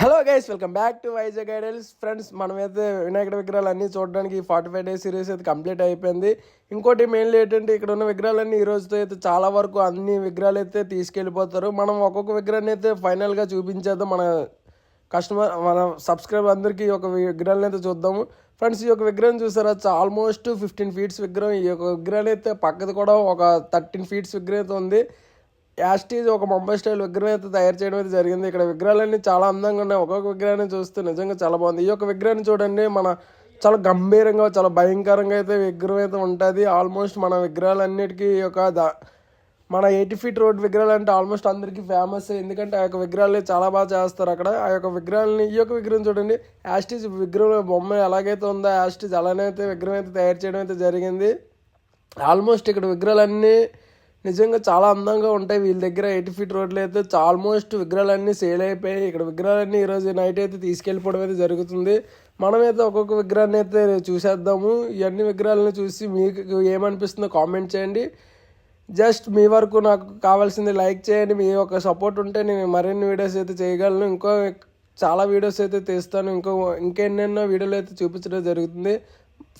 Hello guys welcome back to Vizag idols friends మనమైతే వినాయకుడి విగ్రహాలు అన్నీ చూడడానికి ఫార్టీ ఫైవ్ డేస్ సిరీస్ అయితే కంప్లీట్ అయిపోయింది. ఇంకోటి మెయిన్లీ ఏంటంటే ఇక్కడ ఉన్న విగ్రహాలన్నీ ఈ రోజుతో అయితే చాలా వరకు అన్ని విగ్రహాలు అయితే తీసుకెళ్ళిపోతారు. మనం ఒక్కొక్క విగ్రహాన్ని అయితే ఫైనల్గా చూపించేద్దాం. మన కస్టమర్ మన సబ్స్క్రైబర్ అందరికీ ఈ యొక్క విగ్రహాలను అయితే చూద్దాము. ఫ్రెండ్స్ ఈ యొక్క విగ్రహం చూసారా? ఆల్మోస్ట్ ఫిఫ్టీన్ ఫీట్స్ విగ్రహం. ఈ యొక్క విగ్రహాన్ని అయితే పక్కది కూడా ఒక థర్టీన్ ఫీట్స్ విగ్రహం అయితే ఉంది. యాస్టీజ్ ఒక ముంబై స్టైల్ విగ్రహం అయితే తయారు చేయడం అయితే జరిగింది. ఇక్కడ విగ్రహాలన్నీ చాలా అందంగా ఉన్నాయి. ఒక్కొక్క విగ్రహాన్ని చూస్తే నిజంగా చాలా బాగుంది. ఈ యొక్క విగ్రహాన్ని చూడండి మన చాలా గంభీరంగా చాలా భయంకరంగా అయితే విగ్రహం అయితే ఉంటుంది. ఆల్మోస్ట్ మన విగ్రహాలన్నిటికీ ఈ యొక్క మన ఎయిటీ ఫీట్ రోడ్ విగ్రహాలు అంటే ఆల్మోస్ట్ అందరికీ ఫేమస్ ఎందుకంటే ఆ యొక్క విగ్రహాలు చాలా బాగా చేస్తారు అక్కడ. ఆ యొక్క విగ్రహాలని ఈ యొక్క విగ్రహం చూడండి యాస్టీజ్ విగ్రహం బొమ్మ ఎలాగైతే ఉందో యాస్టీజ్ అలానే అయితే విగ్రహం అయితే తయారు చేయడం అయితే జరిగింది. ఆల్మోస్ట్ ఇక్కడ విగ్రహాలన్నీ నిజంగా చాలా అందంగా ఉంటాయి. వీళ్ళ దగ్గర ఎయిటీ ఫీట్ రోడ్లు అయితే ఆల్మోస్ట్ విగ్రహాలన్నీ సేల్ అయిపోయాయి. ఇక్కడ విగ్రహాలన్నీ ఈరోజు నైట్ అయితే తీసుకెళ్ళిపోవడం అయితే జరుగుతుంది. మనమైతే ఒక్కొక్క విగ్రహాన్ని అయితే చూసేద్దాము. ఇవన్నీ విగ్రహాలను చూసి మీకు ఏమనిపిస్తుందో కామెంట్ చేయండి. జస్ట్ మీ వరకు నాకు కావాల్సింది లైక్ చేయండి. మీ యొక్క సపోర్ట్ ఉంటే నేను మరిన్ని వీడియోస్ అయితే చేయగలను. ఇంకో చాలా వీడియోస్ అయితే తీస్తాను. ఇంకో ఇంకెన్నెన్నో వీడియోలు అయితే చూపించడం జరుగుతుంది.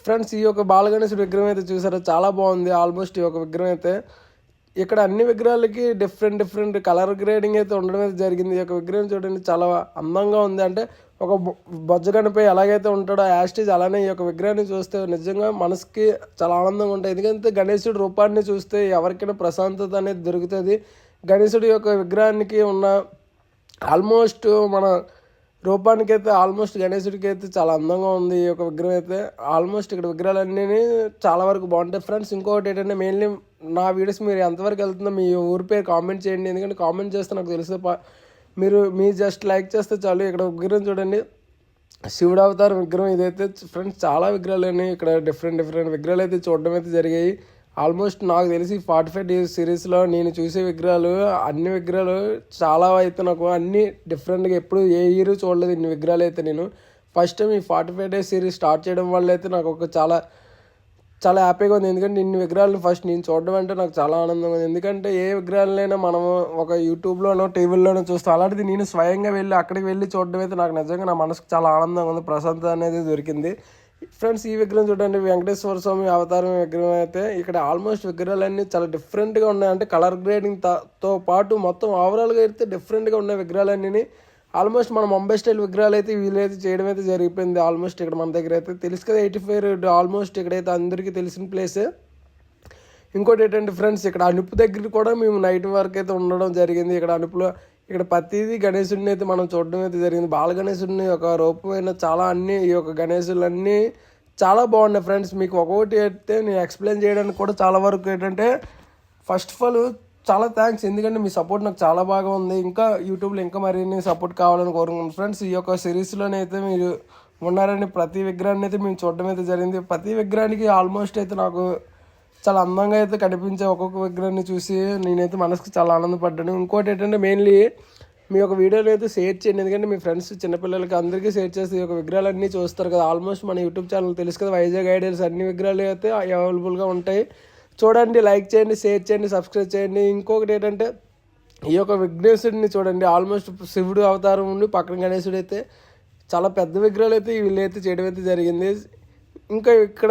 ఫ్రెండ్స్ ఈ యొక్క బాలగణేశుడు విగ్రహం అయితే చూసారా? చాలా బాగుంది. ఆల్మోస్ట్ ఈ యొక్క విగ్రహం అయితే. ఇక్కడ అన్ని విగ్రహాలకి డిఫరెంట్ డిఫరెంట్ కలర్ గ్రేడింగ్ అయితే ఉండడం అయితే జరిగింది. ఈ యొక్క విగ్రహం చూడండి చాలా అందంగా ఉంది. అంటే ఒక బొజ్జగనిపై ఎలాగైతే ఉంటాడో యాస్టేజ్ అలానే ఈ యొక్క విగ్రహాన్ని చూస్తే నిజంగా మనసుకి చాలా ఆనందంగా ఉంటాయి ఎందుకంటే గణేశుడి రూపాన్ని చూస్తే ఎవరికైనా ప్రశాంతత అనేది దొరుకుతుంది. గణేశుడి యొక్క విగ్రహానికి ఉన్న ఆల్మోస్ట్ మన రూపానికి అయితే ఆల్మోస్ట్ గణేశుడికి అయితే చాలా అందంగా ఉంది ఈ యొక్క విగ్రహం అయితే. ఆల్మోస్ట్ ఇక్కడ విగ్రహాలన్నీ చాలా వరకు బాగుంటాయి. ఫ్రెండ్స్ ఇంకొకటి ఏంటంటే మెయిన్లీ నా వీడియోస్ మీరు ఎంతవరకు వెళ్తుందో మీ ఊరి పేరు కామెంట్ చేయండి. ఎందుకంటే కామెంట్ చేస్తే నాకు తెలుసు. మీరు మీరు మీ జస్ట్ లైక్ చేస్తే చాలు. ఇక్కడ విగ్రహం చూడండి. శివుడు అవతారం విగ్రహం ఇదైతే ఫ్రెండ్స్ చాలా విగ్రహాలు ఉన్నాయి. ఇక్కడ డిఫరెంట్ డిఫరెంట్ విగ్రహాలు అయితే చూడడం అయితే జరిగాయి. ఆల్మోస్ట్ నాకు తెలిసి ఫార్టీ ఫైవ్ డేస్ సిరీస్లో నేను చూసే విగ్రహాలు అన్ని విగ్రహాలు చాలా అయితే నాకు అన్ని డిఫరెంట్గా ఎప్పుడు ఏ ఇయర్ చూడలేదు ఇన్ని విగ్రహాలు అయితే నేను. ఫస్ట్ టైం ఈ forty five days series start చేయడం వల్ల అయితే నాకు ఒక చాలా చాలా హ్యాపీగా ఉంది. ఎందుకంటే ఇన్ని విగ్రహాలను ఫస్ట్ నేను చూడడం అంటే నాకు చాలా ఆనందంగా ఉంది. ఎందుకంటే ఏ విగ్రహాలైనా మనం ఒక యూట్యూబ్లోనో టీవీలోనో చూస్తాం అలాంటిది నేను స్వయంగా వెళ్ళి అక్కడికి వెళ్ళి చూడడం అయితే నాకు నిజంగా నా మనసుకు చాలా ఆనందంగా ఉంది. ప్రశాంతత అనేది దొరికింది. ఫ్రెండ్స్ ఈ విగ్రహం చూడండి. వెంకటేశ్వర స్వామి అవతారం విగ్రహం అయితే ఇక్కడ ఆల్మోస్ట్ విగ్రహాలన్నీ చాలా డిఫరెంట్గా ఉన్నాయి. అంటే కలర్ గ్రేడింగ్తో పాటు మొత్తం ఓవరాల్గా అయితే డిఫరెంట్గా ఉన్నాయి విగ్రహాలన్నీ ఆల్మోస్ట్ మన ముంబై స్టైల్ విగ్రహాలు అయితే వీళ్ళైతే చేయడం అయితే జరిగిపోయింది. ఆల్మోస్ట్ ఇక్కడ మన దగ్గర అయితే తెలుసు కదా ఎయిటీ ఫైవ్ ఆల్మోస్ట్ ఇక్కడైతే అందరికీ తెలిసిన ప్లేసే. ఇంకోటి ఏంటంటే ఫ్రెండ్స్ ఇక్కడ అనుపు దగ్గర కూడా మేము నైట్ వరకు అయితే ఉండడం జరిగింది. ఇక్కడ అనుపులో ఇక్కడ ప్రతిదీ గణేశుడిని అయితే మనం చూడడం అయితే జరిగింది. బాల గణేశుడిని ఒక రూపమైన చాలా అన్ని ఈ యొక్క గణేశులన్నీ చాలా బాగున్నాయి. ఫ్రెండ్స్ మీకు ఒక్కొక్కటి అయితే నేను ఎక్స్ప్లెయిన్ చేయడానికి కూడా చాలా వరకు ఏంటంటే ఫస్ట్ ఆఫ్ ఆల్ చాలా థ్యాంక్స్ ఎందుకంటే మీ సపోర్ట్ నాకు చాలా బాగా ఉంది. ఇంకా యూట్యూబ్లో ఇంకా మరిన్ని సపోర్ట్ కావాలని కోరుకుంటున్నాను. ఫ్రెండ్స్ ఈ యొక్క సిరీస్లోనైతే మీరు ఉన్నారని ప్రతి విగ్రహాన్ని అయితే మేము చూడడం అయితే జరిగింది. ప్రతి విగ్రహానికి ఆల్మోస్ట్ అయితే నాకు చాలా అందంగా అయితే కనిపించే ఒక్కొక్క విగ్రహాన్ని చూసి నేనైతే మనసుకు చాలా ఆనందపడ్డాను. ఇంకోటి ఏంటంటే మెయిన్లీ మీ యొక్క వీడియోని అయితే షేర్ చేయండి. ఎందుకంటే మీ ఫ్రెండ్స్ చిన్నపిల్లలకి అందరికీ షేర్ చేస్తే ఈ యొక్క విగ్రహాలన్నీ చూస్తారు కదా. ఆల్మోస్ట్ మన యూట్యూబ్ ఛానల్ తెలుసు కదా వైజాగ్ ఐడియల్స్ అన్ని విగ్రహాలు అయితే అవైలబుల్గా ఉంటాయి. చూడండి లైక్ చేయండి షేర్ చేయండి సబ్స్క్రైబ్ చేయండి. ఇంకొకటి ఏంటంటే ఈ యొక్క విఘ్నేశుడిని చూడండి. ఆల్మోస్ట్ శివుడు అవతారం ఉండి పక్కన గణేశుడు అయితే చాలా పెద్ద విగ్రహాలు అయితే వీళ్ళైతే చేయడం అయితే జరిగింది. ఇంకా ఇక్కడ